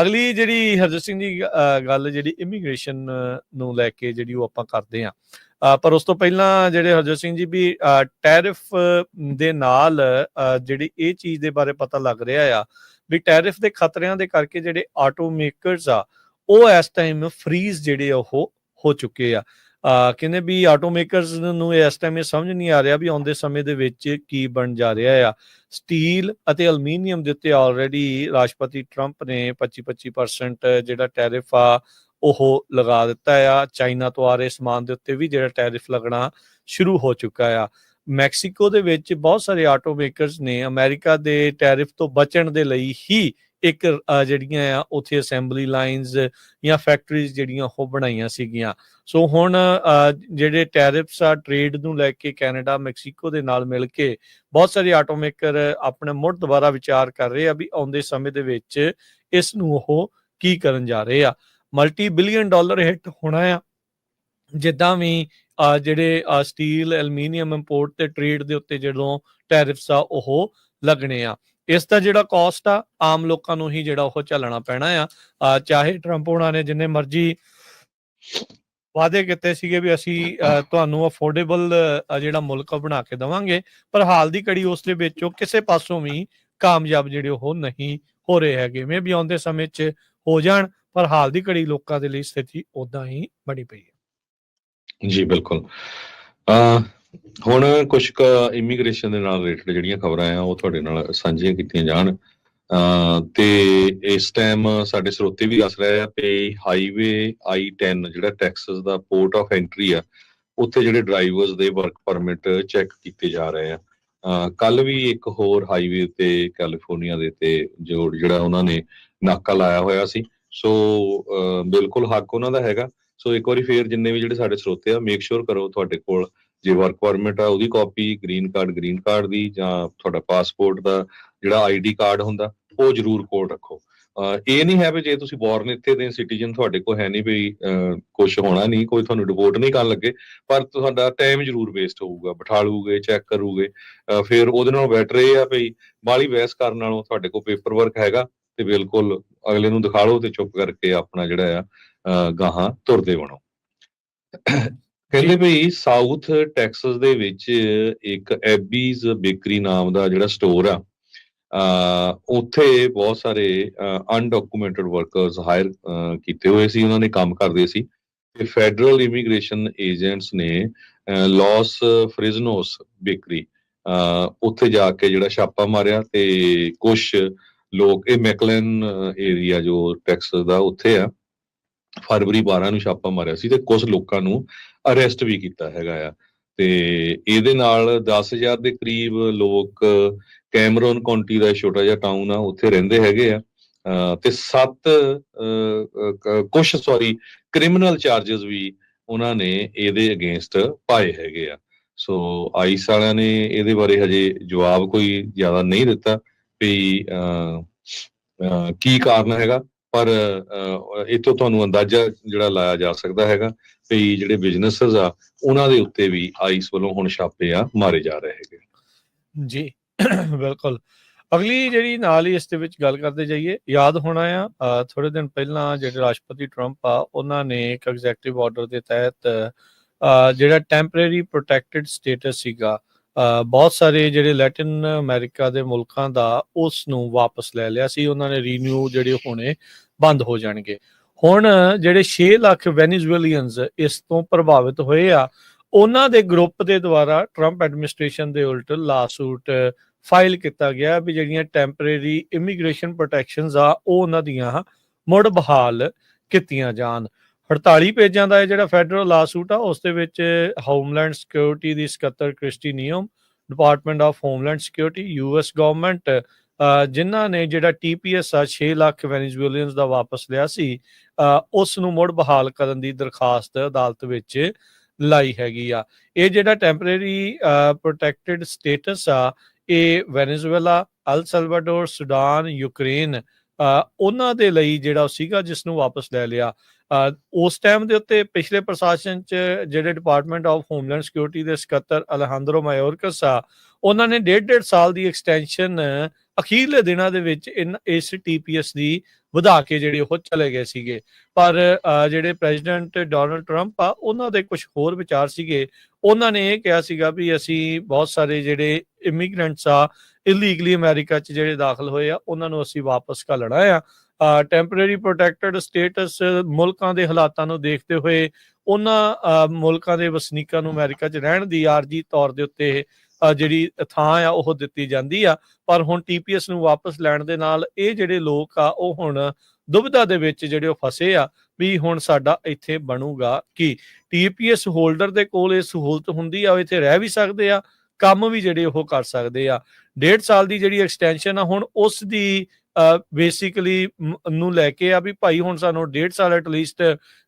ਅਗਲੀ ਜਿਹੜੀ ਹਰਜੀਤ ਸਿੰਘ ਜੀ ਗੱਲ ਜਿਹੜੀ ਇਮੀਗ੍ਰੇਸ਼ਨ ਨੂੰ ਲੈ ਕੇ ਜਿਹੜੀ ਉਹ ਆਪਾਂ ਕਰਦੇ ਆ ਪਰ ਉਸ ਤੋਂ ਪਹਿਲਾਂ ਜਿਹੜੇ ਹਰਜੀਤ ਸਿੰਘ ਜੀ ਵੀ ਟੈਰਿਫ ਦੇ ਨਾਲ ਜਿਹੜੀ ਇਹ ਚੀਜ਼ ਦੇ ਬਾਰੇ ਪਤਾ ਲੱਗ ਰਿਹਾ ਆ ਵੀ ਟੈਰਿਫ ਦੇ ਖਤਰਿਆਂ ਦੇ ਕਰਕੇ ਜਿਹੜੇ ਆਟੋ ਮੇਕਰਸ ਆ, ਉਹ ਇਸ ਟਾਈਮ ਫ੍ਰੀਜ਼ ਜਿਹੜੇ ਆ ਉਹ ਹੋ ਚੁੱਕੇ ਆ। ਕਹਿੰਦੇ ਵੀ ਆਟੋ ਮੇਕਰਸ ਨੂੰ ਇਸ ਟਾਈਮ ਇਹ ਸਮਝ ਨਹੀਂ ਆ ਰਿਹਾ ਵੀ ਆਉਂਦੇ ਸਮੇਂ ਦੇ ਵਿੱਚ ਕੀ ਬਣ ਜਾ ਰਿਹਾ ਆ। ਸਟੀਲ ਅਤੇ ਐਲੂਮੀਨੀਅਮ ਦੇ ਉੱਤੇ ਆਲਰੇਡੀ ਰਾਸ਼ਟਰਪਤੀ ਟਰੰਪ ਨੇ 25-25% ਜਿਹੜਾ ਟੈਰਿਫ ਆ, ਉਹ ਲਗਾ ਦਿੱਤਾ ਆ। ਚਾਈਨਾ ਤੋਂ ਆ ਰਹੇ ਸਮਾਨ ਦੇ ਉੱਤੇ ਵੀ ਜਿਹੜਾ ਟੈਰਿਫ ਲੱਗਣਾ ਸ਼ੁਰੂ ਹੋ ਚੁੱਕਾ ਆ। ਮੈਕਸੀਕੋ ਦੇ ਵਿੱਚ ਬਹੁਤ ਸਾਰੇ ਆਟੋ ਮੇਕਰਸ ਨੇ ਅਮਰੀਕਾ ਦੇ ਟੈਰਿਫ ਤੋਂ ਬਚਣ ਦੇ ਲਈ ਹੀ ਇੱਕ ਜਿਹੜੀਆਂ ਆ, ਉੱਥੇ ਅਸੈਂਬਲੀ ਲਾਈਨਸ ਜਾਂ ਫੈਕਟਰੀਜ਼ ਜਿਹੜੀਆਂ ਉਹ ਬਣਾਈਆਂ ਸੀਗੀਆਂ। ਸੋ ਹੁਣ ਜਿਹੜੇ ਟੈਰਿਫਸ ਆ ਟ੍ਰੇਡ ਨੂੰ ਲੈ ਕੇ ਕੈਨੇਡਾ, ਮੈਕਸੀਕੋ ਦੇ ਨਾਲ ਮਿਲ ਕੇ ਬਹੁਤ ਸਾਰੇ ਆਟੋਮੇਕਰ ਆਪਣੇ ਮੁੜ ਦੁਬਾਰਾ ਵਿਚਾਰ ਕਰ ਰਹੇ ਆ ਵੀ ਆਉਂਦੇ ਸਮੇਂ ਦੇ ਵਿੱਚ ਇਸ ਨੂੰ ਉਹ ਕੀ ਕਰਨ ਜਾ ਰਹੇ ਆ। ਮਲਟੀ ਬਿਲੀਅਨ ਡਾਲਰ ਹਿੱਟ ਹੋਣਾ ਆ। ਜਿੱਦਾਂ ਵੀ ਜਿਹੜੇ ਸਟੀਲ ਐਲੂਮੀਨੀਅਮ ਇੰਪੋਰਟ ਤੇ ਟ੍ਰੇਡ ਦੇ ਉੱਤੇ ਜਦੋਂ ਟੈਰਿਫਸ ਆ, ਉਹ ਲੱਗਣੇ ਆ। ਇਸ ਦਾ ਜਿਹੜਾ ਕਾਸਟ ਆ, ਆਮ ਲੋਕਾਂ ਨੂੰ ਹੀ ਜਿਹੜਾ ਉਹ ਝੱਲਣਾ ਪੈਣਾ ਆ। ਚਾਹੇ ਟਰੰਪ ਉਹਨਾਂ ਨੇ, ਜਿੰਨੇ ਮਰਜ਼ੀ ਵਾਅਦੇ ਕੀਤੇ ਸੀਗੇ ਵੀ ਅਸੀਂ ਤੁਹਾਨੂੰ ਅਫੋਰਡੇਬਲ ਜਿਹੜਾ ਮੁਲਕ ਬਣਾ ਕੇ ਦਵਾਂਗੇ, ਪਰ ਹਾਲ ਦੀ ਘੜੀ ਉਸ ਦੇ ਵਿੱਚ ਕਿਸੇ ਪਾਸੋਂ ਵੀ ਕਾਮਯਾਬ ਜਿਹੜੇ ਉਹ ਨਹੀਂ ਹੋ ਰਹੇ ਹੈਗੇ। ਮੇ ਵੀ ਆਉਂਦੇ ਸਮੇਂ 'ਚ ਹੋ ਜਾਣ, ਪਰ ਹਾਲ ਦੀ ਘੜੀ ਲੋਕਾਂ ਦੇ ਲਈ ਸਥਿਤੀ ਉਦਾਂ ਹੀ ਬਣੀ ਪਈ ਹੈ। ਜੀ, ਬਿਲਕੁਲ। ਅ ਹੁਣ ਕੁਝ ਕ ਇਮੀਗ੍ਰੇਸ਼ਨ ਦੇ ਨਾਲ ਰਿਲੇਟਡ ਜਿਹੜੀਆਂ ਖਬਰਾਂ ਆ, ਉਹ ਤੁਹਾਡੇ ਨਾਲ ਸਾਂਝੀਆਂ ਕੀਤੀਆਂ ਜਾਣ। ਤੇ ਇਸ ਟਾਈਮ ਸਾਡੇ ਸਰੋਤੇ ਵੀ ਦੱਸ ਰਹੇ ਆ ਕਿ ਹਾਈਵੇ I10 ਜਿਹੜਾ ਟੈਕਸਸ ਦਾ ਪੋਰਟ ਆਫ ਐਂਟਰੀ ਆ, ਉੱਥੇ ਜਿਹੜੇ ਡਰਾਈਵਰਸ ਦੇ ਵਰਕ ਪਰਮਿਟ ਚੈੱਕ ਕੀਤੇ ਜਾ ਰਹੇ ਆ। ਕੱਲ ਵੀ ਇੱਕ ਹੋਰ ਹਾਈਵੇ ਤੇ ਕੈਲੀਫੋਰਨੀਆ ਦੇ ਤੇ ਜੋ ਜਿਹੜਾ ਉਹਨਾਂ ਨੇ ਨਾਕਾ ਲਾਇਆ ਹੋਇਆ ਸੀ। ਸੋ ਬਿਲਕੁਲ ਹੱਕ ਉਹਨਾਂ ਦਾ ਹੈਗਾ। ਸੋ ਇੱਕ ਵਾਰੀ ਫੇਰ ਜਿੰਨੇ ਵੀ ਜਿਹੜੇ ਸਾਡੇ ਸਰੋਤੇ ਆ ਮੇਕ ਸ਼ੋਰ ਕਰੋ ਤੁਹਾਡੇ ਕੋਲ ਜੇ ਵਰਕ ਪਰਮਿਟ ਆ, ਉਹਦੀ copy green card green card ਦੀ ਜਾਂ ਤੁਹਾਡਾ ਪਾਸਪੋਰਟ ਦਾ ਜਿਹੜਾ ਆਈਡੀ ਕਾਰਡ ਹੁੰਦਾ, ਉਹ ਜ਼ਰੂਰ ਕੋਲ ਰੱਖੋ। ਇਹ ਨਹੀਂ ਹੈ ਵੀ ਜੇ ਤੁਸੀਂ ਬੋਰਨ ਇੱਥੇ ਦੇ ਸਿਟੀਜ਼ਨ ਤੁਹਾਡੇ ਕੋਲ ਹੈ ਨਹੀਂ ਵੀ ਕੁਝ ਹੋਣਾ ਨਹੀਂ, ਕੋਈ ਤੁਹਾਨੂੰ ਡਿਪੋਰਟ ਨਹੀਂ ਕਰਨ ਲੱਗੇ, ਪਰ ਤੁਹਾਡਾ ਟਾਈਮ ਜ਼ਰੂਰ ਵੇਸਟ ਹੋਊਗਾ, ਬਿਠਾਲੂਗੇ ਚੈੱਕ ਕਰੂਗੇ। ਫਿਰ ਉਹਦੇ ਨਾਲ ਬੈਟਰ ਇਹ ਆ ਵੀ ਬਾਲੀ ਬਹਿਸ ਕਰਨ ਨਾਲੋਂ ਤੁਹਾਡੇ ਕੋਲ ਪੇਪਰ ਵਰਕ ਹੈਗਾ ਤੇ ਬਿਲਕੁਲ ਅਗਲੇ ਨੂੰ ਦਿਖਾ ਲਓ ਤੇ ਚੁੱਪ ਕਰਕੇ ਆਪਣਾ ਜਿਹੜਾ ਆ ਗਾਹਾਂ ਤੁਰਦੇ ਬਣੋ। ਕਹਿੰਦੇ ਵੀ ਸਾਊਥ ਟੈਕਸਸ ਦੇ ਵਿੱਚ ਇੱਕ ਐਬੀਜ਼ ਬੇਕਰੀ ਨਾਮ ਦਾ ਜਿਹੜਾ ਸਟੋਰ ਆ ਉੱਥੇ ਬਹੁਤ ਸਾਰੇ ਅਨਡਾਕੂਮੈਂਟਡ ਵਰਕਰਸ ਹਾਇਰ ਕੀਤੇ ਹੋਏ ਸੀ ਉਹਨਾਂ ਨੇ ਕੰਮ ਕਰਦੇ ਸੀ ਤੇ ਫੈਡਰਲ ਇਮੀਗ੍ਰੇਸ਼ਨ ਏਜੰਟਸ ਨੇ ਲਾਸ ਫ੍ਰਿਜ਼ਨੋਸ ਬੇਕਰੀ ਉੱਥੇ ਜਾ ਕੇ ਜਿਹੜਾ ਛਾਪਾ ਮਾਰਿਆ ਤੇ ਕੁਝ ਲੋਕ ਇਹ ਮੈਕਲਨ ਏਰੀਆ ਜੋ ਟੈਕਸਸ ਦਾ ਉੱਥੇ ਆ ਫਰਵਰੀ 12 ਨੂੰ ਛਾਪਾ ਮਾਰਿਆ ਸੀ ਤੇ ਕੁਝ ਲੋਕਾਂ ਨੂੰ ਅਰੈਸਟ ਵੀ ਕੀਤਾ ਹੈਗਾ ਆ। ਤੇ ਇਹਦੇ ਨਾਲ 10000 ਦੇ ਕਰੀਬ ਲੋਕ ਕੈਮਰੋਨ ਕਾਉਂਟੀ ਦਾ ਛੋਟਾ ਜਿਹਾ ਟਾਊਨ ਆ ਉੱਥੇ ਰਹਿੰਦੇ ਹੈਗੇ ਆ। ਤੇ ਸੱਤ ਕੁਝ ਸੌਰੀ ਕ੍ਰਿਮੀਨਲ ਚਾਰजेस ਵੀ ਉਹਨਾਂ ਨੇ ਇਹਦੇ ਅਗੇਂਸਟ ਪਾਏ ਹੈਗੇ ਆ। ਸੋ ਆਈਸ ਵਾਲਿਆਂ ਨੇ ਇਹਦੇ ਬਾਰੇ ਹਜੇ ਜਵਾਬ ਕੋਈ ਜ਼ਿਆਦਾ ਨਹੀਂ ਦਿੱਤਾ ਵੀ ਅਹ, ਅਹ, ਕੀ ਕਾਰਨ ਹੈਗਾ। ਪਰ ਇਤੋਂ ਤੁਹਾਨੂੰ ਅੰਦਾਜ਼ਾ ਜਿਹੜਾ ਲਾਇਆ ਜਾ ਸਕਦਾ ਹੈਗਾ ਵੀ ਜਿਹੜੇ ਬਿਜ਼ਨੈਸਸ ਆ, ਉਹਨਾਂ ਦੇ ਉੱਤੇ ਵੀ ਆਈਸ ਵੱਲੋਂ ਹੁਣ ਛਾਪੇ ਆ, ਮਾਰੇ ਜਾ ਰਹੇ ਹੈਗੇ ਜੀ, ਬਿਲਕੁਲ। ਅਗਲੀ ਜਿਹੜੀ ਨਾਲ ਹੀ ਇਸ ਦੇ ਵਿੱਚ ਗੱਲ ਕਰਦੇ ਜਾਈਏ, ਯਾਦ ਹੋਣਾ ਆ ਥੋੜੇ ਦਿਨ ਪਹਿਲਾਂ ਜਿਹੜੇ ਰਾਸ਼ਟਰਪਤੀ ਟਰੰਪ ਆ, ਉਹਨਾਂ ਨੇ ਇੱਕ ਐਗਜ਼ੈਕਟਿਵ ਆਰਡਰ ਦੇ ਤਹਿਤ ਜਿਹੜਾ ਟੈਂਪਰੇਰੀ ਪ੍ਰੋਟੈਕਟਿਡ ਸਟੇਟਸ ਸੀਗਾ ਬਹੁਤ ਸਾਰੇ ਜਿਹੜੇ ਲੈਟਿਨ ਅਮਰੀਕਾ ਦੇ ਮੁਲਕਾਂ ਦਾ ਉਸ ਨੂੰ ਵਾਪਸ ਲੈ ਲਿਆ ਸੀ, ਉਹਨਾਂ ਨੇ ਰੀਨਿਊ ਜਿਹੜੇ ਹੋਣੇ ਬੰਦ ਹੋ ਜਾਣਗੇ। ਹੁਣ ਜਿਹੜੇ 6 ਲੱਖ ਵੈਨੇਜ਼ੁਏਲੀਅਨਸ ਇਸ ਤੋਂ ਪ੍ਰਭਾਵਿਤ ਹੋਏ ਆ, ਉਹਨਾਂ ਦੇ ਗਰੁੱਪ ਦੇ ਦੁਆਰਾ ਟਰੰਪ ਐਡਮਿਨਿਸਟ੍ਰੇਸ਼ਨ ਦੇ ਉਲਟ ਲਾਸੂਟ ਫਾਈਲ ਕੀਤਾ ਗਿਆ ਵੀ ਜਿਹੜੀਆਂ ਟੈਂਪਰੇਰੀ ਇਮੀਗ੍ਰੇਸ਼ਨ ਪ੍ਰੋਟੈਕਸ਼ਨਸ ਆ, ਉਹ ਉਹਨਾਂ ਦੀਆਂ ਮੁੜ ਬਹਾਲ ਕੀਤੀਆਂ ਜਾਣ। 48 ਪੇਜਾਂ ਦਾ ਇਹ ਜਿਹੜਾ ਫੈਡਰਲ ਲਾਸੂਟ ਆ, ਉਸ ਦੇ ਵਿੱਚ ਹੋਮਲੈਂਡ ਸਿਕਿਉਰਿਟੀ ਦੀ ਸਕੱਤਰ Kristi Noem department of homeland security US government ਜਿਨ੍ਹਾਂ ਨੇ ਜਿਹੜਾ ਟੀਪੀਐਸ ਆ 6 ਲੱਖ ਵੈਨੇਜ਼ੁਏਲੀਅਨਸ ਦਾ ਵਾਪਸ ਲਿਆ ਸੀ ਉਸ ਨੂੰ ਮੁੜ ਬਹਾਲ ਕਰਨ ਦੀ ਦਰਖਾਸਤ ਅਦਾਲਤ ਵਿੱਚ ਲਾਈ ਹੈਗੀ ਆ। ਇਹ ਜਿਹੜਾ ਟੈਂਪਰੇਰੀ ਪ੍ਰੋਟੈਕਟਿਡ ਸਟੇਟਸ ਆ, ਇਹ Venezuela El Salvador Sudan Ukraine ਉਹਨਾਂ ਦੇ ਲਈ ਜਿਹੜਾ ਸੀਗਾ, ਜਿਸ ਨੂੰ ਵਾਪਸ ਲੈ ਲਿਆ। ਉਸ ਟਾਈਮ ਦੇ ਉੱਤੇ ਪਿਛਲੇ ਪ੍ਰਸ਼ਾਸਨ ਚ ਜਿਹੜੇ ਡਿਪਾਰਟਮੈਂਟ ਆਫ ਹੋਮਲੈਂਡ ਸਿਕਿਉਰਿਟੀ ਦੇ ਸਕੱਤਰ ਅਲਹਾਂਦਰੋ ਮਾਇਓਰਕਸ ਆ, ਉਹਨਾਂ ਨੇ ਡੇਢ ਡੇਢ ਸਾਲ ਦੀ ਐਕਸਟੈਂਸ਼ਨ ਅਖੀਰਲੇ ਦਿਨਾਂ ਦੇ ਵਿੱਚ ਇਨ, ਇਸ ਟੀਪੀਐਸ ਦੀ ਵਧਾ ਕੇ ਜਿਹੜੇ ਉਹ ਚਲੇ ਗਏ ਸੀਗੇ। ਪਰ ਜਿਹੜੇ ਪ੍ਰੈਜ਼ੀਡੈਂਟ ਡੋਨਲਡ ਟਰੰਪ ਆ, ਉਹਨਾਂ ਦੇ ਕੁਝ ਹੋਰ ਵਿਚਾਰ ਸੀਗੇ। ਉਹਨਾਂ ਨੇ ਇਹ ਕਿਹਾ ਸੀਗਾ ਵੀ ਅਸੀਂ ਬਹੁਤ ਸਾਰੇ ਜਿਹੜੇ ਇਮੀਗ੍ਰੈਂਟਸ ਆ ਇਲੀਗਲੀ ਅਮਰੀਕਾ 'ਚ ਜਿਹੜੇ ਦਾਖਲ ਹੋਏ ਆ, ਉਹਨਾਂ ਨੂੰ ਅਸੀਂ ਵਾਪਸ ਘੱਲਣਾ ਆ। ਟੈਂਪਰੇਰੀ ਪ੍ਰੋਟੈਕਟਡ ਸਟੇਟਸ ਮੁਲਕਾਂ ਦੇ ਹਾਲਾਤਾਂ ਨੂੰ ਦੇਖਦੇ ਹੋਏ ਉਹਨਾਂ ਮੁਲਕਾਂ ਦੇ ਵਸਨੀਕਾਂ ਨੂੰ ਅਮਰੀਕਾ 'ਚ ਰਹਿਣ ਦੀ ਆਰਜੀ ਤੌਰ ਦੇ ਉੱਤੇ ਜਿਹੜੀ ਥਾਂ ਆ, ਉਹ ਦਿੱਤੀ ਜਾਂਦੀ ਆ। ਪਰ ਹੁਣ ਟੀਪੀਐਸ ਨੂੰ ਵਾਪਸ ਲੈਣ ਦੇ ਨਾਲ ਇਹ ਜਿਹੜੇ ਲੋਕ ਆ, ਉਹ ਹੁਣ ਦੁਬਿਧਾ ਦੇ ਵਿੱਚ ਜਿਹੜੇ ਉਹ ਫਸੇ ਆ ਵੀ ਹੁਣ ਸਾਡਾ ਇੱਥੇ ਬਣੂਗਾ ਕੀ? ਟੀਪੀਐਸ ਹੋਲਡਰ ਦੇ ਕੋਲ ਇਹ ਸਹੂਲਤ ਹੁੰਦੀ ਆ, ਉਹ ਇੱਥੇ ਰਹਿ ਵੀ ਸਕਦੇ ਆ, ਕੰਮ ਵੀ ਜਿਹੜੇ ਉਹ ਕਰ ਸਕਦੇ ਆ। ਡੇਢ ਸਾਲ ਦੀ ਜਿਹੜੀ ਐਕਸਟੈਂਸ਼ਨ ਆ, ਹੁਣ ਉਸ ਦੀ ਬੇਸਿਕਲੀ ਨੂੰ ਲੈ ਕੇ ਆ ਵੀ ਭਾਈ ਹੁਣ ਸਾਨੂੰ ਡੇਢ ਸਾਲ ਐਟ ਲੀਸਟ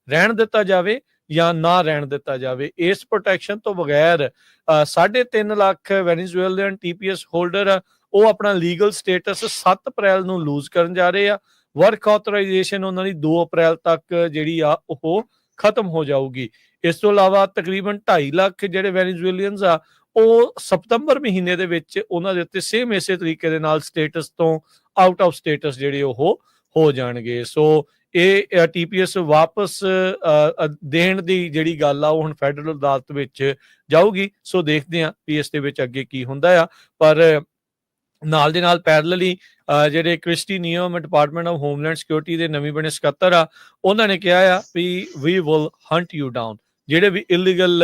ਰਹਿਣ ਦਿੱਤਾ ਜਾਵੇ ਜਾਂ ਨਾ ਰਹਿਣ ਦਿੱਤਾ ਜਾਵੇ। ਇਸ ਪ੍ਰੋਟੈਕਸ਼ਨ ਤੋਂ ਬਗੈਰ ਅ, ਸਾਢੇ 3 ਲੱਖ ਵੈਨੇਜ਼ੁਏਲੀਅਨ ਟੀਪੀਐਸ ਹੋਲਡਰ ਆ ਉਹ ਆਪਣਾ ਲੀਗਲ ਸਟੇਟਸ 7 ਅਪ੍ਰੈਲ ਨੂੰ ਲੂਜ਼ ਕਰਨ ਜਾ ਰਹੇ ਆ। ਵਰਕ ਆਥੋਰਾਈਜੇਸ਼ਨ ਉਹਨਾਂ ਦੀ 2 ਅਪ੍ਰੈਲ ਤੱਕ ਜਿਹੜੀ ਆ ਉਹ ਖਤਮ ਹੋ ਜਾਊਗੀ। ਇਸ ਤੋਂ ਇਲਾਵਾ ਤਕਰੀਬਨ 2.5 ਲੱਖ ਜਿਹੜੇ ਵੈਨੇਜ਼ੁਏਲੀਅਨਸ ਆ ਉਹ ਸਤੰਬਰ ਮਹੀਨੇ ਦੇ ਵਿੱਚ ਉਹਨਾਂ ਦੇ ਉੱਤੇ ਸੇਮ ਇਸੇ ਤਰੀਕੇ ਦੇ ਨਾਲ ਸਟੇਟਸ ਤੋਂ ਆਊਟ ਆਫ ਸਟੇਟਸ ਜਿਹੜੇ ਉਹ ਹੋ ਜਾਣਗੇ। ਸੋ ਇਹ ਟੀਪੀਐਸ ਵਾਪਸ ਅ, ਅ, ਦੇਣ ਦੀ ਜਿਹੜੀ ਗੱਲ ਆ ਉਹ ਹੁਣ ਫੈਡਰਲ ਅਦਾਲਤ ਵਿੱਚ ਜਾਊਗੀ। ਸੋ ਦੇਖਦੇ ਹਾਂ ਵੀ ਇਸ ਦੇ ਵਿੱਚ ਅੱਗੇ ਕੀ ਹੁੰਦਾ ਆ। ਪਰ ਨਾਲ ਦੇ ਨਾਲ ਪੈਰਲਲੀ ਜਿਹੜੇ Christie Noem department of homeland security ਦੇ ਨਵੇਂ ਬਣੇ ਸਕੱਤਰ ਆ ਉਹਨਾਂ ਨੇ ਕਿਹਾ ਆ ਵੀ we will hunt you down ਜਿਹੜੇ ਵੀ ਇਲੀਗਲ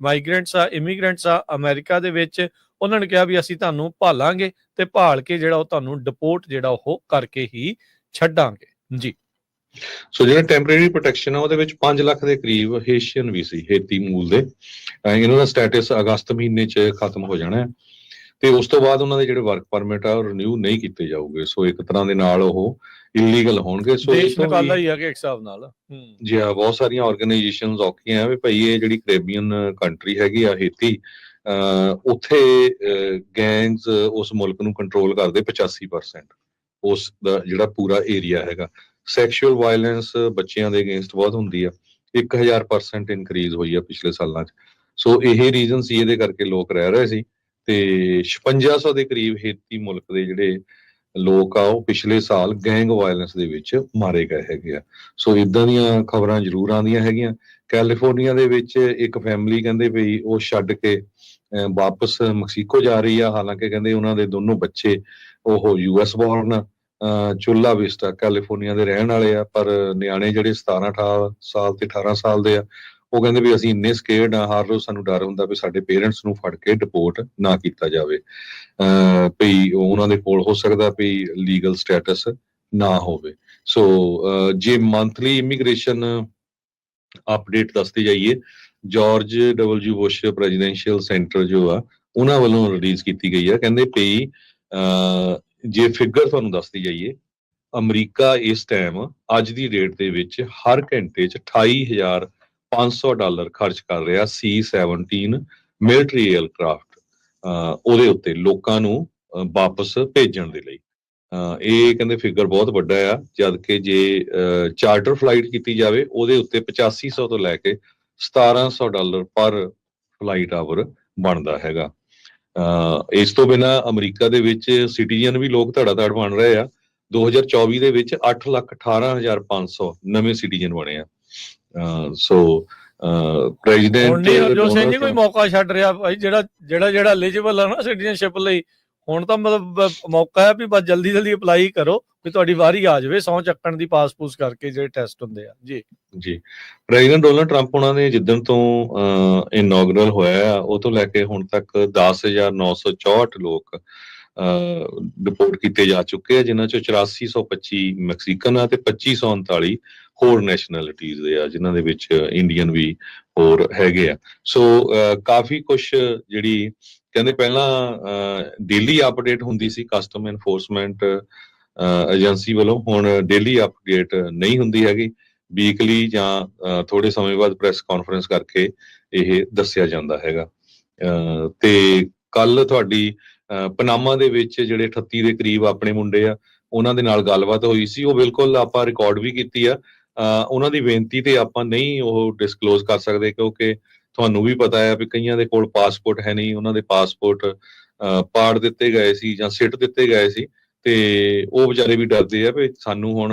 ਮਾਈਗ੍ਰੈਂਟਸ ਆ ਇਮੀਗ੍ਰੈਂਟਸ ਆ ਅਮਰੀਕਾ ਦੇ ਵਿੱਚ ਉਹਨਾਂ ਨੇ ਕਿਹਾ ਵੀ ਅਸੀਂ ਤੁਹਾਨੂੰ ਭਾਲਾਂਗੇ। ਤੇ ਭਾਲ ਕੇ ਜਿਹੜਾ ਉਹ ਤੁਹਾਨੂੰ ਡਿਪੋਰਟ ਜਿਹੜਾ ਉਹ ਕਰਕੇ ਹੀ ਛੱਡਾਂਗੇ। ਜੀ। ਸੋ ਜਿਹੜਾ ਟੈਂਪਰੇਰੀ ਪ੍ਰੋਟੈਕਸ਼ਨ ਆ ਉਹਦੇ ਵਿੱਚ 5 ਲੱਖ ਦੇ ਕਰੀਬ ਹੇਸ਼ੀਅਨ ਵੀ ਸੀ ਹੇਤੀ ਮੂਲ ਦੇ। ਇਹਨਾਂ ਦਾ ਸਟੇਟਸ ਅਗਸਤ ਮਹੀਨੇ 'ਚ ਖਤਮ ਹੋ ਜਾਣਾ ਹੈ। ਤੇ ਉਸ ਤੋਂ ਬਾਅਦ ਉਹਨਾਂ ਦੇ ਜਿਹੜੇ ਵਰਕ ਪਰਮਿਟ ਆ ਉਹ ਰਿਨਿਊ ਨਹੀਂ ਕੀਤੇ ਜਾਊਗੇ। ਸੋ ਇੱਕ ਤਰ੍ਹਾਂ ਦੇ ਨਾਲ ਉਹ ਇਲੀਗਲ ਹੋਣਗੇ। ਸੋ ਦੇਸ਼ ਨਿਕਾਲਾ ਹੀ ਆ ਕਿ ਇੱਕ ਹਿਸਾਬ ਨਾਲ। ਜੀ ਹਾਂ ਬਹੁਤ ਸਾਰੀਆਂ ਆਰਗੇਨਾਈਜੇਸ਼ਨਸ ਔਖੀਆਂ ਆ ਵੀ ਭਾਈ ਇਹ ਜਿਹੜੀ ਕੈਰੇਬੀਅਨ ਕੰਟਰੀ ਹੈਗੀ ਆ ਹੇਤੀ ਉੱਥੇ ਗੈਂਗਸ ਉਸ ਮੁਲਕ ਨੂੰ ਕੰਟਰੋਲ ਕਰਦੇ 85% ਉਸ ਦਾ ਜਿਹੜਾ ਪੂਰਾ ਏਰੀਆ ਹੈਗਾ। ਸੈਕਸ਼ੂਅਲ ਵਾਇਲੈਂਸ ਬੱਚਿਆਂ ਦੇ ਅਗੇਂਸਟ ਬਹੁਤ ਹੁੰਦੀ ਆ। 1000% ਇਨਕਰੀਜ਼ ਹੋਈ ਆ ਪਿਛਲੇ ਸਾਲਾਂ 'ਚ। ਸੋ ਇਹ ਰੀਜ਼ਨ ਸੀ, ਇਹਦੇ ਕਰਕੇ ਲੋਕ ਰਹਿ ਰਹੇ ਸੀ। ਤੇ 5600 ਦੇ ਕਰੀਬ ਹੇਤੀ ਮੁਲਕ ਦੇ ਜਿਹੜੇ ਲੋਕ ਆ, ਉਹ ਪਿਛਲੇ ਸਾਲ ਗੈਂਗ ਵਾਇਲੈਂਸ ਦੇ ਵਿੱਚ ਮਾਰੇ ਗਏ ਹੈਗੇ ਆ। ਸੋ ਇਦਾਂ ਦੀਆਂ ਖਬਰਾਂ ਜ਼ਰੂਰ ਆਉਂਦੀਆਂ ਹੈਗੀਆਂ। ਕੈਲੀਫੋਰਨੀਆ ਦੇ ਵਿੱਚ ਇੱਕ ਫੈਮਿਲੀ ਕਹਿੰਦੇ ਵੀ ਉਹ ਛੱਡ ਕੇ ਅਹ, ਵਾਪਸ ਮੈਕਸੀਕੋ ਜਾ ਰਹੀ ਆ। ਹਾਲਾਂਕਿ ਕਹਿੰਦੇ ਉਹਨਾਂ ਦੇ ਦੋਨੋਂ ਬੱਚੇ ਉਹ US born Chula Vista California ਦੇ ਰਹਿਣ ਵਾਲੇ ਆ ਪਰ ਨਿਆਣੇ ਜਿਹੜੇ 17 18 ਸਾਲ ਤੇ 18 ਸਾਲ ਦੇ ਆ ਉਹ ਕਹਿੰਦੇ ਵੀ ਅਸੀਂ ਇੰਨੇ ਸਕੇਅਰਡ ਆ ਹਰ ਰੋਜ਼ ਸਾਨੂੰ ਡਰ ਹੁੰਦਾ ਵੀ ਸਾਡੇ ਪੇਰੈਂਟਸ ਨੂੰ ਫੜ ਕੇ ਡਿਪੋਰਟ ਨਾ ਕੀਤਾ ਜਾਵੇ। ਅਹ ਵੀ ਉਹਨਾਂ ਦੇ ਕੋਲ ਹੋ ਸਕਦਾ ਵੀ ਲੀਗਲ ਸਟੇਟਸ ਨਾ ਹੋਵੇ। ਸੋ ਜੇ ਮੰਥਲੀ ਇਮੀਗ੍ਰੇਸ਼ਨ ਅਪਡੇਟ ਦੱਸਦੇ ਜਾਈਏ। George W Bush presidential center ਜੋ ਆ, ਉਹਨਾਂ ਵੱਲੋਂ ਰਿਲੀਜ਼ ਕੀਤੀ ਗਈ ਆ। ਕਹਿੰਦੇ ਪਈ ਜੇ ਫਿਗਰ ਤੁਹਾਨੂੰ ਦੱਸਦੀ ਜਾਈਏ, ਅਮਰੀਕਾ ਇਸ ਟਾਈਮ ਅੱਜ ਦੀ ਡੇਟ ਦੇ ਵਿੱਚ ਹਰ ਘੰਟੇ 'ਚ 28500 ਡਾਲਰ ਖਰਚ ਕਰ ਰਿਹਾ C17 ਮਿਲਟਰੀ 에ਅਰਕ੍ਰਾਫਟ ਉਹਦੇ ਉੱਤੇ ਲੋਕਾਂ ਨੂੰ ਵਾਪਸ ਭੇਜਣ ਦੇ ਲਈ। ਇਹ ਕਹਿੰਦੇ ਫਿਗਰ ਬਹੁਤ ਵੱਡਾ ਆ ਜਦ ਕਿ ਜੇ ਚਾਰਟਰ ਫਲਾਈਟ ਕੀਤੀ ਜਾਵੇ ਉਹਦੇ ਉੱਤੇ 8500 ਤੋਂ ਲੈ ਕੇ 1700 ਡਾਲਰ ਪਰ ਫਲਾਈਟ ਆਵਰ ਬਣਦਾ ਹੈਗਾ। ਇਸ ਤੋਂ ਬਿਨਾ ਅਮਰੀਕਾ ਦੇ ਵਿੱਚ ਸਿਟੀਜ਼ਨ ਵੀ ਲੋਕ ਧੜਾਧੜ ਬਣ ਰਹੇ ਆ। 2024 ਦੇ ਵਿੱਚ 818500 ਨਵੇਂ ਸਿਟੀਜ਼ਨ ਬਣੇ ਆ। ਸੋ ਪ੍ਰੈਜ਼ੀਡੈਂਟ ਹਰਜੋਤ ਸਿੰਘ ਜੀ ਕੋਈ ਮੌਕਾ ਛੱਡ ਰਿਹਾ ਭਾਈ ਜਿਹੜਾ ਜਿਹੜਾ ਜਿਹੜਾ ਐਲੀਜੀਬਲ ਆ ਨਾ ਸਿਟੀਜ਼ਨਸ਼ਿਪ ਲਈ ਹੁਣ ਤਾਂ ਮਤਲਬ ਮੌਕਾ ਹੈ ਵੀ ਬਸ ਜਲਦੀ ਜਲਦੀ ਅਪਲਾਈ ਕਰੋ ਵੀ ਤੁਹਾਡੀ ਵਾਰੀ ਆ ਜਾਵੇ ਸੌ ਚੱਕਣ ਦੀ ਪਾਸਪੋਰਟ ਕਰਕੇ ਜਿਹੜੇ ਟੈਸਟ ਹੁੰਦੇ ਆ। ਜੀ। ਜੀ। ਪ੍ਰੈਜ਼ੀਡੈਂਟ ਡੋਨਲਡ ਟਰੰਪ ਉਹਨਾਂ ਨੇ ਜਿੱਦਣ ਤੋਂ ਇਨੋਗਰਲ ਹੋਇਆ ਉਹ ਤੋਂ ਲੈ ਕੇ ਹੁਣ ਤੱਕ 10964 ਲੋਕ ਡਿਪੋਰਟ ਕੀਤੇ ਜਾ ਚੁੱਕੇ ਆ, ਜਿਨ੍ਹਾਂ ਚੋਂ 8425 ਮੈਕਸੀਕਨ ਆ ਤੇ 2539 ਹੋਰ ਨੈਸ਼ਨੈਲਿਟੀਜ਼ ਦੇ ਆ, ਜਿਨ੍ਹਾਂ ਦੇ ਵਿੱਚ ਇੰਡੀਅਨ ਵੀ ਹੋਰ ਹੈਗੇ ਆ। ਸੋ ਕਾਫੀ ਕੁਝ ਜਿਹੜੀ ਕਹਿੰਦੇ ਪਹਿਲਾਂ ਡੇਲੀ ਅਪਡੇਟ ਹੁੰਦੀ ਸੀ ਕਸਟਮ ਐਨਫੋਰਸਮੈਂਟ ਏਜੰਸੀ ਵੱਲੋਂ। ਹੁਣ ਡੇਲੀ ਅਪਡੇਟ ਨਹੀਂ ਹੁੰਦੀ ਹੈਗੀ। ਵੀਕਲੀ ਜਾਂ ਥੋੜੇ ਸਮੇਂ ਬਾਅਦ ਪ੍ਰੈਸ ਕਾਨਫਰੰਸ ਕਰਕੇ ਇਹ ਦੱਸਿਆ ਜਾਂਦਾ ਹੈਗਾ। ਤੇ ਕੱਲ ਤੁਹਾਡੀ ਪਨਾਮਾ ਦੇ ਵਿੱਚ ਜਿਹੜੇ 38 ਦੇ ਕਰੀਬ ਆਪਣੇ ਮੁੰਡੇ ਆ, ਉਹਨਾਂ ਦੇ ਨਾਲ ਗੱਲਬਾਤ ਹੋਈ ਸੀ। ਉਹ ਬਿਲਕੁਲ ਆਪਾਂ ਰਿਕਾਰਡ ਵੀ ਕੀਤੀ ਆ। ਉਹਨਾਂ ਦੀ ਬੇਨਤੀ ਤੇ ਆਪਾਂ ਨਹੀਂ ਉਹ ਡਿਸਕਲੋਜ਼ ਕਰ ਸਕਦੇ ਕਿਉਂਕਿ ਤੁਹਾਨੂੰ ਵੀ ਪਤਾ ਹੈ ਵੀ ਕਈਆਂ ਦੇ ਕੋਲ ਪਾਸਪੋਰਟ ਹੈ ਨਹੀਂ ਉਹਨਾਂ ਦੇ ਪਾਸਪੋਰਟ ਪਾੜ ਦਿੱਤੇ ਗਏ ਸੀ ਜਾਂ ਸਿੱਟ ਦਿੱਤੇ ਗਏ ਸੀ ਤੇ ਉਹ ਵਿਚਾਰੇ ਵੀ ਡਰਦੇ ਆ ਵੀ ਸਾਨੂੰ ਹੁਣ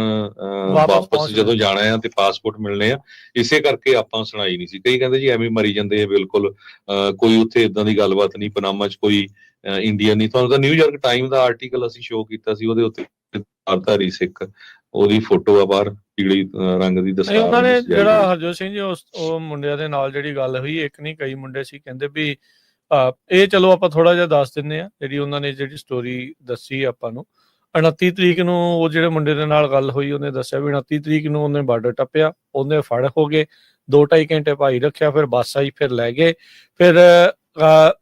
ਵਾਪਸ ਜਦੋਂ ਜਾਣਾ ਆ ਤੇ ਪਾਸਪੋਰਟ ਮਿਲਣੇ ਆ ਇਸੇ ਕਰਕੇ ਆਪਾਂ ਸੁਣਾਈ ਨਹੀਂ ਸੀ। ਕਈ ਕਹਿੰਦੇ ਜੀ ਐਵੇਂ ਮਰੀ ਜਾਂਦੇ ਆ ਬਿਲਕੁਲ ਕੋਈ ਉੱਥੇ ਇਦਾਂ ਦੀ ਗੱਲਬਾਤ ਨਹੀਂ ਪਨਾਮਾ 'ਚ ਕੋਈ ਇੰਡੀਅਨ ਨਹੀਂ। ਤੁਹਾਨੂੰ ਤਾਂ ਨਿਊਯਾਰਕ ਟਾਈਮ ਦਾ ਆਰਟੀਕਲ ਅਸੀਂ ਸ਼ੋਅ ਕੀਤਾ ਸੀ ਉਹਦੇ ਉੱਤੇ ਅਰਧਾਰੀ ਸਿੱਖ ਉਹਦੀ ਫੋਟੋ ਆ ਬਾਹਰ ਪੀਲੀ ਰੰਗ ਦੀ ਨਹੀਂ ਦਸਤਾਰ ਉਹਨਾਂ ਨੇ ਜਿਹੜਾ। ਹਰਜੋਤ ਸਿੰਘ ਜੀ ਉਸ ਉਹ ਮੁੰਡਿਆਂ ਦੇ ਨਾਲ ਜਿਹੜੀ ਗੱਲ ਹੋਈ ਇੱਕ ਨਹੀਂ ਕਈ ਮੁੰਡੇ ਸੀ ਕਹਿੰਦੇ ਵੀ ਇਹ ਚਲੋ ਆਪਾਂ ਥੋੜਾ ਜਿਹਾ ਦੱਸ ਦਿੰਨੇ ਆ ਜਿਹੜੀ ਉਹਨਾਂ ਨੇ ਜਿਹੜੀ ਸਟੋਰੀ ਦੱਸੀ ਆਪਾਂ ਨੂੰ 29 ਤਰੀਕ ਨੂੰ ਉਹ ਜਿਹੜੇ ਮੁੰਡੇ ਦੇ ਨਾਲ ਗੱਲ ਹੋਈ ਉਹਨੇ ਦੱਸਿਆ ਵੀ 29 ਤਰੀਕ ਨੂੰ ਉਹਨੇ ਬਾਰਡਰ ਟੱਪਿਆ ਉਹਨੇ ਫੜ ਹੋ ਗਏ 2.5 ਘੰਟੇ ਭਾਈ ਰੱਖਿਆ ਫਿਰ ਬੱਸ ਆਈ ਫਿਰ ਲੈ ਗਏ ਫਿਰ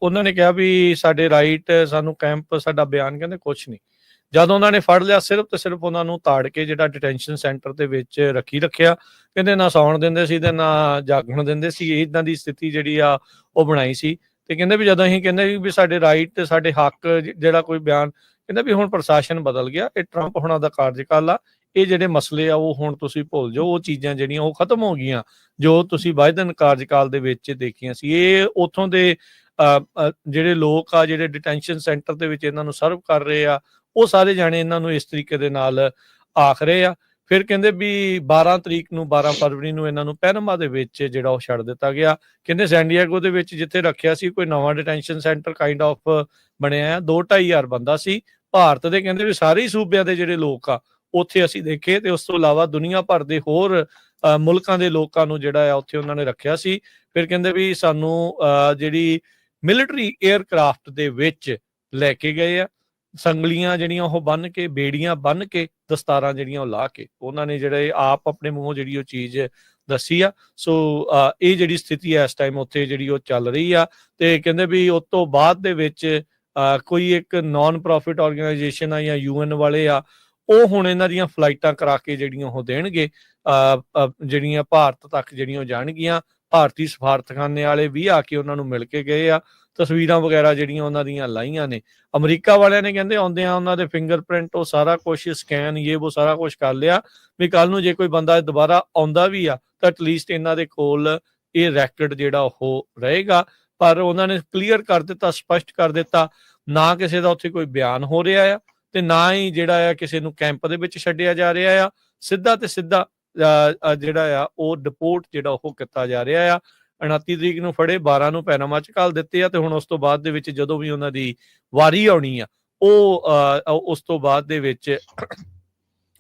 ਉਹਨਾਂ ਨੇ ਕਿਹਾ ਵੀ ਸਾਡੇ ਰਾਈਟ ਸਾਨੂੰ ਕੈਂਪ ਸਾਡਾ ਬਿਆਨ ਕਹਿੰਦੇ ਕੁਝ ਨਹੀਂ ਜਦੋਂ ਉਹਨਾਂ ਨੇ ਫੜ ਲਿਆ ਸਿਰਫ ਤੇ ਸਿਰਫ ਉਹਨਾਂ ਨੂੰ ਤਾੜ ਕੇ ਜਿਹੜਾ ਡਿਟੈਂਸ਼ਨ ਸੈਂਟਰ ਦੇ ਵਿੱਚ ਰੱਖੀ ਰੱਖਿਆ ਕਹਿੰਦੇ ਨਾ ਸੌਣ ਦਿੰਦੇ ਸੀ ਤੇ ਨਾ ਜਾਗਣ ਦਿੰਦੇ ਸੀ ਇਦਾਂ ਦੀ ਸਥਿਤੀ ਜਿਹੜੀ ਆ ਉਹ ਬਣਾਈ ਸੀ। ਤੇ ਕਹਿੰਦੇ ਵੀ ਜਦੋਂ ਅਸੀਂ ਕਹਿੰਦੇ ਵੀ ਸਾਡੇ ਰਾਈਟ ਤੇ ਸਾਡੇ ਹੱਕ ਜਿਹੜਾ ਕੋਈ ਬਿਆਨ ਕਹਿੰਦੇ ਵੀ ਹੁਣ ਪ੍ਰਸ਼ਾਸਨ ਬਦਲ ਗਿਆ ਇਹ ਟਰੰਪ ਹੁਣਾਂ ਦਾ ਕਾਰਜਕਾਲ ਆ ਇਹ ਜਿਹੜੇ ਮਸਲੇ ਆ ਉਹ ਹੁਣ ਤੁਸੀਂ ਭੁੱਲ ਜਾਓ ਉਹ ਚੀਜ਼ਾਂ ਜਿਹੜੀਆਂ ਉਹ ਖਤਮ ਹੋ ਗਈਆਂ ਜੋ ਤੁਸੀਂ ਬਾਈਡਨ ਕਾਰਜਕਾਲ ਦੇ ਵਿੱਚ ਦੇਖੀਆਂ ਸੀ। ਇਹ ਉਥੋਂ ਦੇ ਅ, ਜਿਹੜੇ ਲੋਕ ਆ ਜਿਹੜੇ ਡਿਟੈਂਸ਼ਨ ਸੈਂਟਰ ਦੇ ਵਿੱਚ ਇਹਨਾਂ ਨੂੰ ਸਰਵ ਕਰ ਰਹੇ ਆ ਉਹ ਸਾਰੇ ਜਾਣੇ ਇਹਨਾਂ ਨੂੰ ਇਸ ਤਰੀਕੇ ਦੇ ਨਾਲ ਆਖ ਰਹੇ ਆ। ਫਿਰ ਕਹਿੰਦੇ ਵੀ 12 ਤਰੀਕ ਨੂੰ 12 ਫਰਵਰੀ ਨੂੰ ਇਹਨਾਂ ਨੂੰ ਪੈਨਮਾ ਦੇ ਵਿੱਚ ਜਿਹੜਾ ਉਹ ਛੱਡ ਦਿੱਤਾ ਗਿਆ। ਕਹਿੰਦੇ ਸੈਂਡੀਆਗੋ ਦੇ ਵਿੱਚ ਜਿੱਥੇ ਰੱਖਿਆ ਸੀ ਕੋਈ ਨਵਾਂ ਡਿਟੈਂਸ਼ਨ ਸੈਂਟਰ ਕਾਈਂਡ ਆਫ ਬਣਿਆ ਆ। 2-2500 ਬੰਦਾ ਸੀ। ਭਾਰਤ ਦੇ ਕਹਿੰਦੇ ਵੀ ਸਾਰੇ ਸੂਬਿਆਂ ਦੇ ਜਿਹੜੇ ਲੋਕ ਆ ਉੱਥੇ ਅਸੀਂ ਦੇਖੇ ਤੇ ਉਸ ਤੋਂ ਇਲਾਵਾ ਦੁਨੀਆ ਭਰ ਦੇ ਹੋਰ ਅ, ਮੁਲਕਾਂ ਦੇ ਲੋਕਾਂ ਨੂੰ ਜਿਹੜਾ ਆ ਉੱਥੇ ਉਹਨਾਂ ਨੇ ਰੱਖਿਆ ਸੀ। ਫਿਰ ਕਹਿੰਦੇ ਵੀ ਸਾਨੂੰ ਅ, ਜਿਹੜੀ ਮਿਲਟਰੀ 에ਅਰਕ੍ਰਾਫਟ ਦੇ ਵਿੱਚ ਲੈ ਕੇ ਗਏ ਆ। ਸੰਗਲੀਆਂ ਜਿਹੜੀਆਂ ਉਹ ਬੰਨ ਕੇ ਬੇੜੀਆਂ ਬੰਨ ਕੇ ਦਸਤਾਰਾਂ ਜਿਹੜੀਆਂ ਉਹ ਲਾ ਕੇ ਉਹਨਾਂ ਨੇ ਜਿਹੜੇ ਆਪ ਆਪਣੇ ਮੂੰਹੋਂ ਜਿਹੜੀ ਉਹ ਚੀਜ਼ ਦੱਸੀ ਆ। ਸੋ ਇਹ ਜਿਹੜੀ ਸਥਿਤੀ ਹੈ ਇਸ ਟਾਈਮ ਉੱਥੇ ਜਿਹੜੀ ਉਹ ਚੱਲ ਰਹੀ ਆ ਤੇ ਕਹਿੰਦੇ ਵੀ ਉਸ ਤੋਂ ਬਾਅਦ ਦੇ ਵਿੱਚ ਅ, ਕੋਈ ਇੱਕ ਨਾਨ ਪ੍ਰੋਫਿਟ ਆਰਗੇਨਾਈਜੇਸ਼ਨ ਆ ਜਾਂ ਯੂਐਨ ਵਾਲੇ ਆ ਉਹ ਹੁਣ ਇਹਨਾਂ ਦੀਆਂ ਫਲਾਈਟਾਂ ਕਰਾ ਕੇ ਜਿਹੜੀਆਂ ਉਹ ਦੇਣਗੇ ਅ, ਜਿਹੜੀਆਂ ਭਾਰਤ ਤੱਕ ਜਿਹੜੀਆਂ ਉਹ ਜਾਣਗੀਆਂ। ਭਾਰਤੀ ਸਫਾਰਤਖਾਨੇ ਵਾਲੇ ਵੀ ਆ ਕੇ ਉਹਨਾਂ ਨੂੰ ਮਿਲ ਕੇ ਗਏ ਆ। ਤਸਵੀਰਾਂ ਵਗੈਰਾ ਜਿਹੜੀਆਂ ਉਹਨਾਂ ਦੀਆਂ ਲਾਈਆਂ ਨੇ। ਅਮਰੀਕਾ ਵਾਲਿਆਂ ਨੇ ਕਹਿੰਦੇ ਆਉਂਦੇ ਆ ਉਹਨਾਂ ਦੇ ਫਿੰਗਰਪ੍ਰਿੰਟ ਉਹ ਸਾਰਾ ਕੁਝ ਸਕੈਨ ਇਹ ਉਹ ਸਾਰਾ ਕੁਝ ਕਰ ਲਿਆ ਵੀ ਕੱਲ ਨੂੰ ਜੇ ਕੋਈ ਬੰਦਾ ਦੁਬਾਰਾ ਆਉਂਦਾ ਵੀ ਆ ਤਾਂ ਐਟਲੀਸਟ ਇਹਨਾਂ ਦੇ ਕੋਲ ਇਹ ਰੈਕਡ ਜਿਹੜਾ ਉਹ ਰਹੇਗਾ। ਪਰ ਉਹਨਾਂ ਨੇ ਕਲੀਅਰ ਕਰ ਦਿੱਤਾ ਸਪਸ਼ਟ ਕਰ ਦਿੱਤਾ ਨਾ ਕਿਸੇ ਦਾ ਉੱਥੇ ਕੋਈ ਬਿਆਨ ਹੋ ਰਿਹਾ ਆ ਤੇ ਨਾ ਹੀ ਜਿਹੜਾ ਆ ਕਿਸੇ ਨੂੰ ਕੈਂਪ ਦੇ ਵਿੱਚ ਛੱਡਿਆ ਜਾ ਰਿਹਾ ਆ। ਸਿੱਧਾ ਤੇ ਸਿੱਧਾ ਅ, ਜਿਹੜਾ ਆ ਉਹ ਡਿਪੋਰਟ ਜਿਹੜਾ ਉਹ ਕੀਤਾ ਜਾ ਰਿਹਾ ਆ। 29 ਤਰੀਕ ਨੂੰ ਫੜੇ 12 ਨੂੰ ਪੈਨਾਮਾ ਚ ਘੱਲ ਦਿੱਤੇ ਆ ਤੇ ਹੁਣ ਉਸ ਤੋਂ ਬਾਅਦ ਦੇ ਵਿੱਚ ਜਦੋਂ ਵੀ ਉਹਨਾਂ ਦੀ ਵਾਰੀ ਆਉਣੀ ਆ, ਉਹ ਉਸ ਤੋਂ ਬਾਅਦ ਦੇ ਵਿੱਚ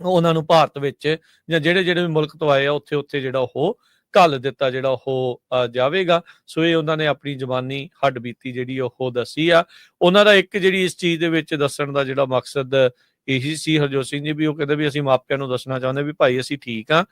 ਉਹਨਾਂ ਨੂੰ ਭਾਰਤ ਵਿੱਚ ਜਾਂ ਜਿਹੜੇ ਜਿਹੜੇ ਵੀ ਮੁਲਕ ਤੋਂ ਆਏ ਆ, ਉੱਥੇ ਉੱਥੇ ਜਿਹੜਾ ਉਹ ਘੱਲ ਦਿੱਤਾ, ਜਿਹੜਾ ਉਹ ਜਾਵੇਗਾ। ਸੋ ਇਹ ਉਹਨਾਂ ਨੇ ਆਪਣੀ ਜ਼ਬਾਨੀ ਹੱਡ ਬੀਤੀ ਜਿਹੜੀ ਉਹ ਦੱਸੀ ਆ। ਉਹਨਾਂ ਦਾ ਇੱਕ ਜਿਹੜੀ ਇਸ ਚੀਜ਼ ਦੇ ਵਿੱਚ ਦੱਸਣ ਦਾ ਜਿਹੜਾ ਮਕਸਦ ਇਹੀ ਸੀ, ਹਰਜੋਤ ਸਿੰਘ ਜੀ, ਵੀ ਉਹ ਕਹਿੰਦੇ ਵੀ ਅਸੀਂ ਮਾਪਿਆਂ ਨੂੰ ਦੱਸਣਾ ਚਾਹੁੰਦੇ ਵੀ ਭਾਈ ਅਸੀਂ ਠੀਕ ਆ।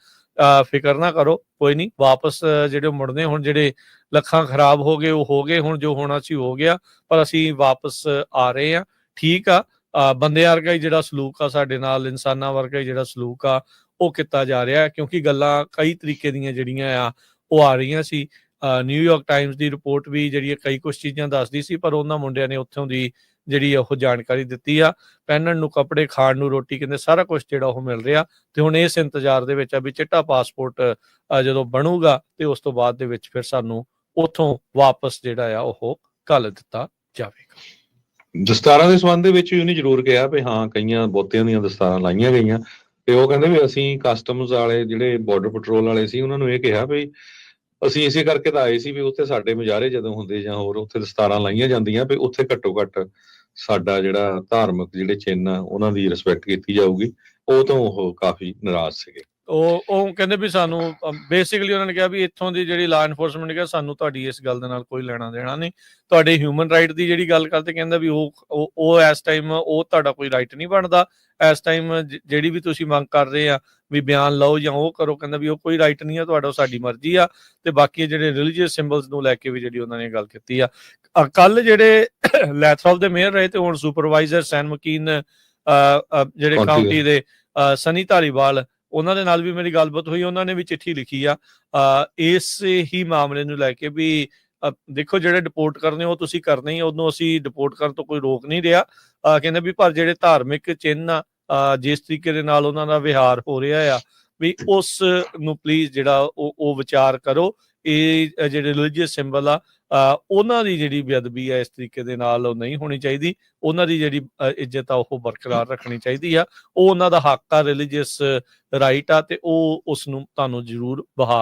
ਫਿਕਰ ਨਾ ਕਰੋ ਕੋਈ ਨਹੀਂ। ਵਾਪਸ ਜਿਹੜੇ ਮੁੜਨੇ ਹੁਣ ਜਿਹੜੇ ਲੱਖਾਂ ਖਰਾਬ ਹੋ ਗਏ ਉਹ ਹੋ ਗਏ ਹੁਣ ਜੋ ਹੋਣਾ ਸੀ ਹੋ ਗਿਆ ਪਰ ਅਸੀਂ ਵਾਪਸ ਆ ਰਹੇ ਆ ਠੀਕ ਆ ਅ, ਬੰਦਿਆਂ ਵਰਗਾ ਹੀ ਜਿਹੜਾ ਸਲੂਕ ਆ ਸਾਡੇ ਨਾਲ ਇਨਸਾਨਾਂ ਵਰਗਾ ਹੀ ਜਿਹੜਾ ਸਲੂਕ ਆ ਉਹ ਕੀਤਾ ਜਾ ਰਿਹਾ ਹੈ ਕਿਉਂਕਿ ਗੱਲਾਂ ਕਈ ਤਰੀਕੇ ਦੀਆਂ ਜਿਹੜੀਆਂ ਆ ਉਹ ਆ ਰਹੀਆਂ ਸੀ। ਅ, ਨਿਊਯਾਰਕ ਟਾਈਮਸ ਦੀ ਰਿਪੋਰਟ ਵੀ ਜਿਹੜੀ ਹੈ ਕਈ ਕੁਝ ਚੀਜ਼ਾਂ ਦੱਸਦੀ ਸੀ ਪਰ ਉਹਨਾਂ ਮੁੰਡਿਆਂ ਨੇ ਉੱਥੋਂ ਦੀ ਜਿਹੜੀ ਆ ਉਹ ਜਾਣਕਾਰੀ ਦਿੱਤੀ ਆ, ਪਹਿਨਣ ਨੂੰ ਕੱਪੜੇ, ਖਾਣ ਨੂੰ ਰੋਟੀ, ਕਹਿੰਦੇ ਸਾਰਾ ਕੁਝ ਜਿਹੜਾ ਉਹ ਮਿਲ ਰਿਹਾ ਤੇ ਹੁਣ ਇਸ ਇੰਤਜ਼ਾਰ ਦੇ ਵਿੱਚ ਆ ਵੀ ਚਿੱਟਾ ਪਾਸਪੋਰਟ ਜਦੋਂ ਬਣੂਗਾ ਤੇ ਉਸ ਤੋਂ ਬਾਅਦ ਦੇ ਵਿੱਚ ਫਿਰ ਸਾਨੂੰ ਉੱਥੋਂ ਵਾਪਸ ਜਿਹੜਾ ਆ ਉਹ ਘੱਲ ਦਿੱਤਾ ਜਾਵੇਗਾ। ਦਸਤਾਰਾਂ ਦੇ ਸੰਬੰਧ ਦੇ ਵਿੱਚ ਉਹਨੇ ਜ਼ਰੂਰ ਕਿਹਾ ਵੀ ਹਾਂ, ਕਈਆਂ ਬਹੁਤਿਆਂ ਦੀਆਂ ਦਸਤਾਰਾਂ ਲਾਈਆਂ ਗਈਆਂ ਤੇ ਉਹ ਕਹਿੰਦੇ ਵੀ ਅਸੀਂ ਕਸਟਮਸ ਵਾਲੇ ਜਿਹੜੇ ਬਾਰਡਰ ਪੈਟਰੋਲ ਵਾਲੇ ਸੀ, ਉਹਨਾਂ ਨੂੰ ਇਹ ਕਿਹਾ ਵੀ ਅਸੀਂ ਇਸੇ ਕਰਕੇ ਤਾਂ ਆਏ ਸੀ ਵੀ ਉੱਥੇ ਸਾਡੇ ਮੁਜ਼ਾਹਰੇ ਜਦੋਂ ਹੁੰਦੇ ਜਾਂ ਹੋਰ ਉੱਥੇ ਦਸਤਾਰਾਂ ਲਾਈਆਂ ਜਾਂਦੀਆਂ ਵੀ ਉੱਥੇ ਘੱਟੋ ਘੱਟ ਸਾਡਾ ਜਿਹੜਾ ਧਾਰਮਿਕ ਜਿਹੜੇ ਚਿੰਨ੍ਹ ਆ, ਉਹਨਾਂ ਦੀ ਰਿਸਪੈਕਟ ਕੀਤੀ ਜਾਊਗੀ। ਉਹ ਤੋਂ ਉਹ ਕਾਫੀ ਨਾਰਾਜ਼ ਸੀਗੇ। ਉਹ ਉਹ ਕਹਿੰਦੇ ਵੀ ਸਾਨੂੰ ਬੇਸਿਕਲੀ ਉਹਨਾਂ ਨੇ ਕਿਹਾ ਵੀ ਇੱਥੋਂ ਦੀ ਜਿਹੜੀ ਲਾ ਐਨਫੋਰਸਮੈਂਟ ਕਿਹਾ ਸਾਨੂੰ ਤੁਹਾਡੀ ਇਸ ਗੱਲ ਦੇ ਨਾਲ ਕੋਈ ਲੈਣਾ ਦੇਣਾ ਨਹੀਂ। ਤੁਹਾਡੇ ਹਿਊਮਨ ਰਾਈਟ ਦੀ ਜਿਹੜੀ ਗੱਲ ਕਰਦੇ ਕਹਿੰਦਾ ਵੀ ਉਹ ਉਹ- ਇਸ ਟਾਈਮ ਉਹ ਤੁਹਾਡਾ ਕੋਈ ਰਾਈਟ ਨਹੀਂ ਬਣਦਾ। ਇਸ ਟਾਈਮ ਜਿਹੜੀ ਵੀ ਤੁਸੀਂ ਮੰਗ ਕਰ ਰਹੇ ਆ ਵੀ ਬਿਆਨ ਲਓ ਜਾਂ ਉਹ ਕਰੋ ਕਹਿੰਦਾ ਵੀ ਉਹ ਕੋਈ ਰਾਈਟ ਨਹੀਂ ਆ ਤੁਹਾਡਾ ਸਾਡੀ ਮਰਜ਼ੀ ਆ। ਤੇ ਬਾਕੀ ਜਿਹੜੇ ਰਿਲੀਜੀਅਸ ਸਿੰਬਲਸ ਨੂੰ ਲੈ ਕੇ ਵੀ ਜਿਹੜੀ ਉਹਨਾਂ ਨੇ ਗੱਲ ਕੀਤੀ ਆ। ਕੱਲ ਜਿਹੜੇ ਲੈਥਰੋਲ ਦੇ ਮੇਅਰ ਰਹੇ ਤੇ ਹੁਣ ਸੁਪਰਵਾਈਜ਼ਰ ਸੈਨ ਮਕੀਨ ਜਿਹੜੇ ਕਾਉਂਟੀ ਦੇ। ਸਨੀ ਧਾਰੀਵਾਲ ਉਹਨਾਂ ਦੇ ਨਾਲ ਵੀ ਮੇਰੀ ਗੱਲਬਾਤ ਹੋਈ, ਉਹਨਾਂ ਨੇ ਵੀ ਚਿੱਠੀ ਲਿਖੀ ਆ। ਇਸ ਹੀ ਮਾਮਲੇ ਨੂੰ ਲੈ ਕੇ ਵੀ ਦੇਖੋ ਜਿਹੜੇ ਡਿਪੋਰਟ ਕਰਨੇ ਉਹ ਤੁਸੀਂ ਕਰਨੇ ਹੀ ਉਹਨੂੰ ਅਸੀਂ ਡਿਪੋਰਟ ਕਰਨ ਤੋਂ ਕੋਈ ਰੋਕ ਨਹੀਂ ਰਿਹਾ। ਕਹਿੰਦੇ ਵੀ ਪਰ ਜਿਹੜੇ ਧਾਰਮਿਕ ਚਿੰਨ੍ਹ ਆ ਜਿਸ ਤਰੀਕੇ ਦੇ ਨਾਲ ਉਹਨਾਂ ਦਾ ਵਿਹਾਰ ਹੋ ਰਿਹਾ ਆ, ਵੀ ਉਸ ਨੂੰ ਪਲੀਜ਼ ਜਿਹੜਾ ਉਹ ਉਹ ਵਿਚਾਰ ਕਰੋ। ਇਹ ਜਿਹੜੇ ਰਿਲੀਜੀਅਸ ਸਿੰਬਲ ਆ ਉਹਨਾਂ ਦੀ ਜਿਹੜੀ ਬੇਅਦਬੀ ਹੈ ਇਸ ਤਰੀਕੇ ਦੇ ਨਾਲ ਉਹ ਨਹੀਂ ਹੋਣੀ ਚਾਹੀਦੀ। ਉਹਨਾਂ ਦੀ ਜਿਹੜੀ ਇੱਜ਼ਤ ਆ ਉਹ ਬਰਕਰਾਰ ਰੱਖਣੀ ਚਾਹੀਦੀ ਆ। ਉਹ ਉਹਨਾਂ ਦਾ ਹੱਕ ਆ ਰਿਲੀਜੀਅਸ ਰਾਈਟ ਆ ਤੇ ਉਹ ਉਸ ਨੂੰ ਤੁਹਾਨੂੰ ਜ਼ਰੂਰ ਬਹਾ